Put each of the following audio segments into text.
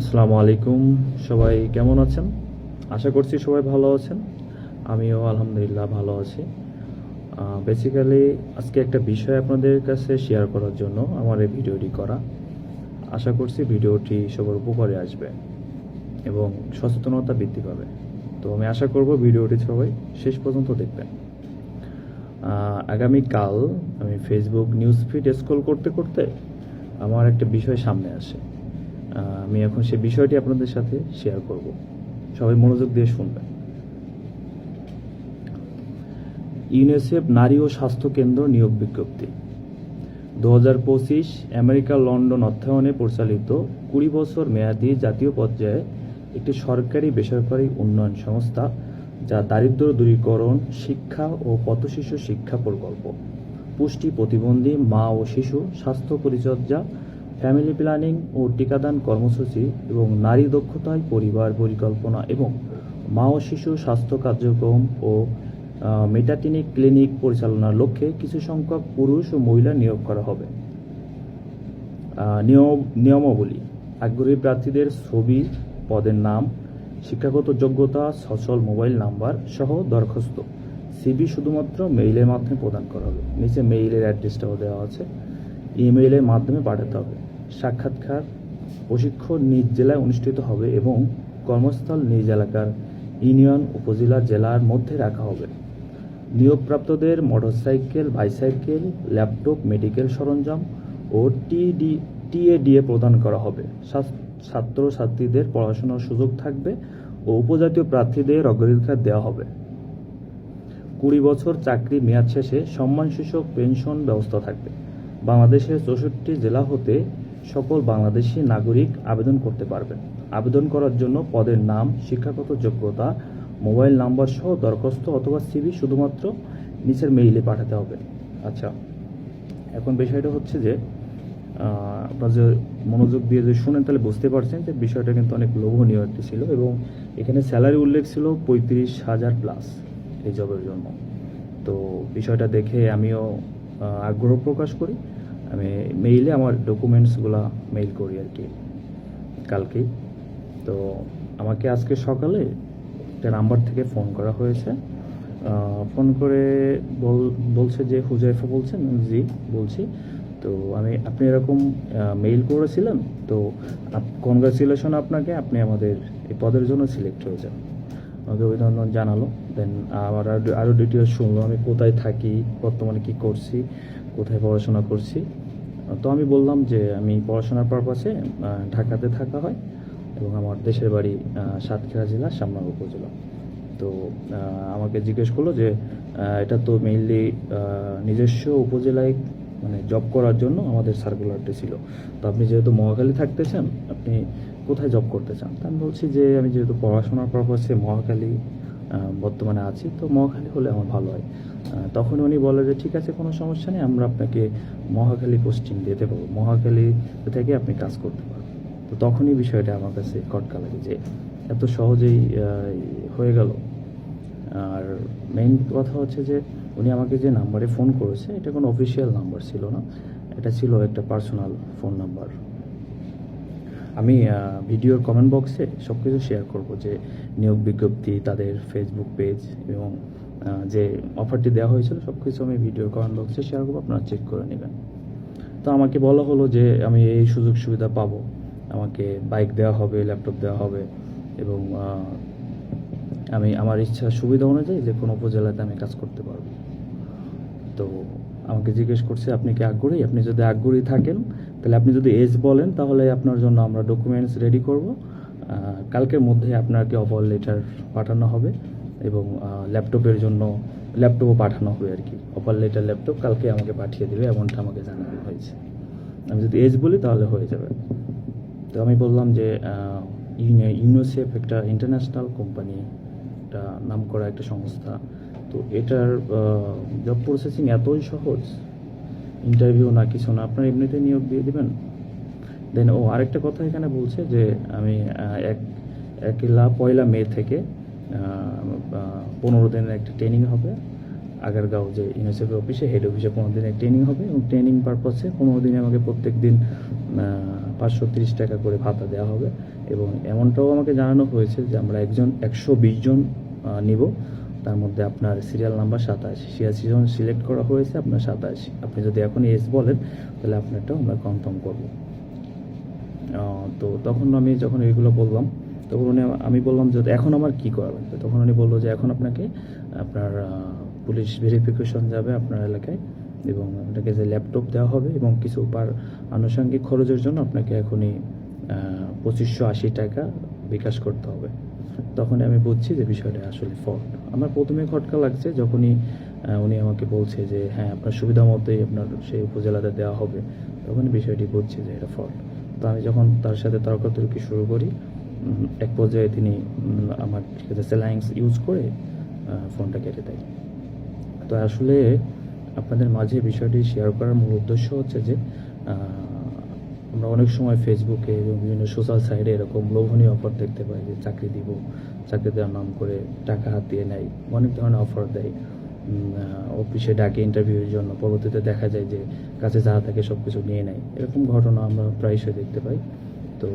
আসসালামু আলাইকুম। সবাই কেমন আছেন? আশা করছি সবাই ভালো আছেন। আমিও আলহামদুলিল্লাহ ভালো আছি। বেসিক্যালি আজকে একটা বিষয় আপনাদের কাছে শেয়ার করার জন্য আমার এই ভিডিওটি করা। আশা করছি ভিডিওটি সবার উপকারে আসবে এবং সচেতনতা বৃদ্ধি পাবে। তো আমি আশা করব ভিডিওটি সবাই শেষ পর্যন্ত দেখবেন। আগামীকাল আমি ফেসবুক নিউজ ফিড স্ক্রল করতে করতে আমার একটা বিষয় সামনে আসে। আমি এখন সেই বিষয়টি আপনাদের সাথে শেয়ার করব। সবাই মনোযোগ দিয়ে শুনবেন। ইউনিসেফ নারী ও স্বাস্থ্য কেন্দ্র নিয়োগ বিজ্ঞপ্তি। দু হাজার পঁচিশ আমেরিকা লন্ডন অর্থায়নে পরিচালিত কুড়ি বছর মেয়াদী জাতীয় পর্যায়ে একটি সরকারি বেসরকারি উন্নয়ন সংস্থা যা দারিদ্র দূরীকরণ, শিক্ষা ও পথশিশু শিক্ষা প্রকল্প। পুষ্টি প্রতিবন্ধী মা ও শিশু স্বাস্থ্য পরিচর্যা ফ্যামিলি প্ল্যানিং ও টিকাদান কর্মসূচি এবং নারী দক্ষতায় পরিবার পরিকল্পনা এবং মা ও শিশু স্বাস্থ্য কার্যক্রম ও মেটাটিনিক ক্লিনিক পরিচালনার লক্ষ্যে কিছু সংখ্যক পুরুষ ও মহিলা নিয়োগ করা হবে। নিয়ম, নিয়মাবলী। আগ্রহী প্রার্থীদের ছবি, পদের নাম, শিক্ষাগত যোগ্যতা, সচল মোবাইল নাম্বার সহ দরখাস্ত। সিবি শুধুমাত্র মেইলের মাধ্যমে প্রদান করা হবে। নিচে মেইলের অ্যাড্রেসটাও দেওয়া আছে। ইমেইলের মাধ্যমে পাঠাতে হবে। সাক্ষাৎকার প্রশিক্ষণ নিজ জেলায় অনুষ্ঠিত হবে এবং কর্মস্থল নিজ এলাকার ইউনিয়ন উপজেলা জেলার মধ্যে রাখা হবে। নিয়োগপ্রাপ্তদের মোটরসাইকেল, বাইসাইকেল, ল্যাপটপ, মেডিকেল সরঞ্জাম ও টিডি, টিএডিএ প্রদান করা হবে। ছাত্র- ছাত্রছাত্রীদের পড়াশোনার সুযোগ থাকবে ও উপজাতীয় প্রার্থীদের অগ্রাধিকার দেওয়া হবে। কুড়ি বছর চাকরি মেয়াদ শেষে সম্মানসূচক পেনশন ব্যবস্থা থাকবে। বাংলাদেশের চৌষট্টি জেলা হতে সকল বাংলাদেশি নাগরিক আবেদন করতে পারবেন। আবেদন করার জন্য পদের নাম, শিক্ষাগত যোগ্যতা, মোবাইল নাম্বার সহ দরখাস্ত অথবা সিবি শুধুমাত্র নিচের মেইলে পাঠাতে হবে। আচ্ছা এখন বিষয়টা হচ্ছে যে আপনারা যে মনোযোগ দিয়ে যে শুনেন তাহলে বুঝতে পারছেন যে বিষয়টা কিন্তু অনেক লোভনীয় একটি ছিল এবং এখানে স্যালারি উল্লেখ ছিল পঁয়ত্রিশ হাজার প্লাস এই জবের জন্য। তো বিষয়টা দেখে আমিও আগ্রহ প্রকাশ করি। আমি মেইলে আমার ডকুমেন্টসগুলো মেইল করি আর কি, কালকেই। তো আমাকে আজকে সকালে একটা নাম্বার থেকে ফোন করা হয়েছে। ফোন করে বল, বলছে যে হুজাইফা বলছেন? জি, বলছি। তো আমি, আপনি এরকম মেইল করেছিলেন, তো কনগ্রাচুলেশন আপনাকে, আপনি আমাদের এই পদের জন্য সিলেক্ট হয়েছেন। আমাকে অভিনন্দন জানালো। দেন আমার আরও ডিটেলস শুনলো আমি কোথায় থাকি, বর্তমানে কি করছি, কোথায় পড়াশোনা করছি। তো আমি বললাম যে আমি পড়াশোনার পারপাসে ঢাকাতে থাকা হয় এবং আমার দেশের বাড়ি সাতক্ষীরা জেলা সামনা উপজেলা। তো আমাকে জিজ্ঞেস করল যে এটা তো মেইনলি নিজস্ব উপজেলায় মানে জব করার জন্য আমাদের সার্কুলারটি ছিল। তো আপনি যেহেতু মহাখালী থাকতেছেন, আপনি কোথায় জব করতে চান? তা আমি বলছি যে আমি যেহেতু পড়াশোনার পারপাসে মহাখালী আহ, বর্তমানে আছি তো মহাখালী হলে আমার ভালো হয়। তখন উনি বলে যে ঠিক আছে কোনো সমস্যা নেই আমরা আপনাকে মহাখালী পোস্টিং দিতে পারব মহাখালী থেকে আপনি কাজ করতে পারবেন। তো তখনই বিষয়টা আমার কাছে কটকা লাগে যে এত সহজেই হয়ে গেল। আর মেইন কথা হচ্ছে যে উনি আমাকে যে নাম্বারে ফোন করেছে এটা কোনো অফিসিয়াল নাম্বার ছিল না। এটা ছিল একটা পার্সোনাল ফোন নাম্বার আমি ভিডিওর কমেন্ট বক্সে সব কিছু শেয়ার করব, যে নিয়োগ বিজ্ঞপ্তি, তাদের ফেসবুক পেজ এবং যে অফারটি দেওয়া হয়েছিল সব কিছু আমি ভিডিওর কমেন্ট বক্সে শেয়ার করব, আপনারা চেক করে নেবেন। তো আমাকে বলা হলো যে আমি এই সুযোগ সুবিধা পাবো। আমাকে বাইক দেওয়া হবে ল্যাপটপ দেওয়া হবে এবং আমি, আমার ইচ্ছা সুবিধা অনুযায়ী যে কোনো উপজেলাতে আমি কাজ করতে পারব। তো আমাকে জিজ্ঞেস করছে, আপনি কি আগ্রহী? আপনি যদি আগ্রহী থাকেন, তাহলে আপনি যদি এজ বলেন, তাহলে আপনার জন্য আমরা ডকুমেন্টস রেডি করব। কালকের মধ্যে আপনাকে অফার লেটার পাঠানো হবে এবং ল্যাপটপের জন্য ল্যাপটপও পাঠানো হবে আর কি। অফার লেটার ল্যাপটপ কালকে আমাকে পাঠিয়ে দেবে, এমনটা আমাকে জানানো হয়েছে। আমি যদি এজ বলি, তাহলে হয়ে যাবে। তো আমি বললাম যে ইউনিসেফ একটা ইন্টারন্যাশনাল কোম্পানি একটা নাম করা একটা সংস্থা তো এটার জব প্রসেসিং এতই সহজ? ইন্টারভিউ না কিছু না, আপনার এমনিতে নিয়োগ দিয়ে দেবেন? দেন ও আরেকটা কথা এখানে বলছে যে, আমি এক, একলা পয়লা মে থেকে পনেরো দিনের একটা ট্রেনিং হবে। আগারগাঁও যে ইউনিসেফের অফিসে হেড অফিসে পনেরো দিনের ট্রেনিং হবে এবং ট্রেনিং পারপাসে পনেরো দিনে আমাকে প্রত্যেক দিন পাঁচশো তিরিশ টাকা করে ভাতা দেওয়া হবে। এবং এমনটাও আমাকে জানানো হয়েছে যে, আমরা একজন, একশো বিশ জন নিব। তার মধ্যে আপনার সিরিয়াল নাম্বার সাতাশি। ছিয়াশি জন সিলেক্ট করা হয়েছে আপনার সাতাশি। আপনি যদি এখন এস বলেন, তাহলে আপনারটাও আমরা কনফার্ম করব। তো তখন আমি যখন এইগুলো বললাম, তখন উনি আমি বললাম যে এখন আমার কি করা লাগবে? তখন উনি বলল যে এখন আপনাকে, আপনার পুলিশ ভেরিফিকেশন যাবে আপনার এলাকায় এবং আপনাকে যে ল্যাপটপ দেওয়া হবে এবং কিছু পার আনুষঙ্গিক খরচের জন্য আপনাকে এখনই পঁচিশশো আশি টাকা বিকাশ করতে হবে। তখনই আমি বুঝছি যে বিষয়টা আসলে ফল্ট আমার প্রথমে খটকা লাগছে যখনই উনি আমাকে বলছে যে হ্যাঁ আপনার সুবিধা মতোই আপনার সেই উপজেলাতে দেওয়া হবে। তখনই বিষয়টি বুঝছি যে এটা ফল্ট তো আমি যখন তার সাথে তর্কাতর্কি শুরু করি এক পর্যায়ে তিনি আমার স্যালাইন্স ইউজ করে ফোনটা কেটে দেয়। তো আসলে আপনাদের মাঝে বিষয়টি শেয়ার করার মূল উদ্দেশ্য হচ্ছে যে আমরা অনেক সময় ফেসবুকে এবং বিভিন্ন সোশ্যাল সাইটে এরকম লোভনীয় অফার দেখতে পাই যে চাকরি দিব, চাকরি দেওয়ার নাম করে টাকা হাতিয়ে নেয়, অনেক ধরনের অফার দেয়। অফিসে ডাকে ইন্টারভিউর জন্য, পরবর্তীতে দেখা যায় যে কাছে যা থাকে সব কিছু নিয়ে নেয়। এরকম ঘটনা আমরা প্রায়শই দেখতে পাই। তো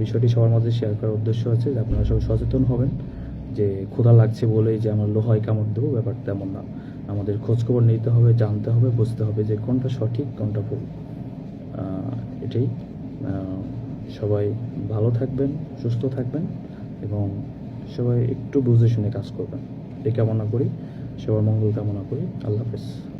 বিষয়টি সবার মধ্যে শেয়ার করার উদ্দেশ্য হচ্ছে যে আপনারা সবাই সচেতন হবেন যে ক্ষুধা লাগছে বলেই যে আমরা লোহায় কামড় দেবো, ব্যাপারটা তেমন না। আমাদের খোঁজখবর নিতে হবে, জানতে হবে, বুঝতে হবে যে কোনটা সঠিক, কোনটা ভুল। এটাই। সবাই ভালো থাকবেন, সুস্থ থাকবেন এবং সবাই একটু বুঝে শুনে কাজ করবেন। এই কামনা করি, সবার মঙ্গল কামনা করি। আল্লাহ হাফেজ।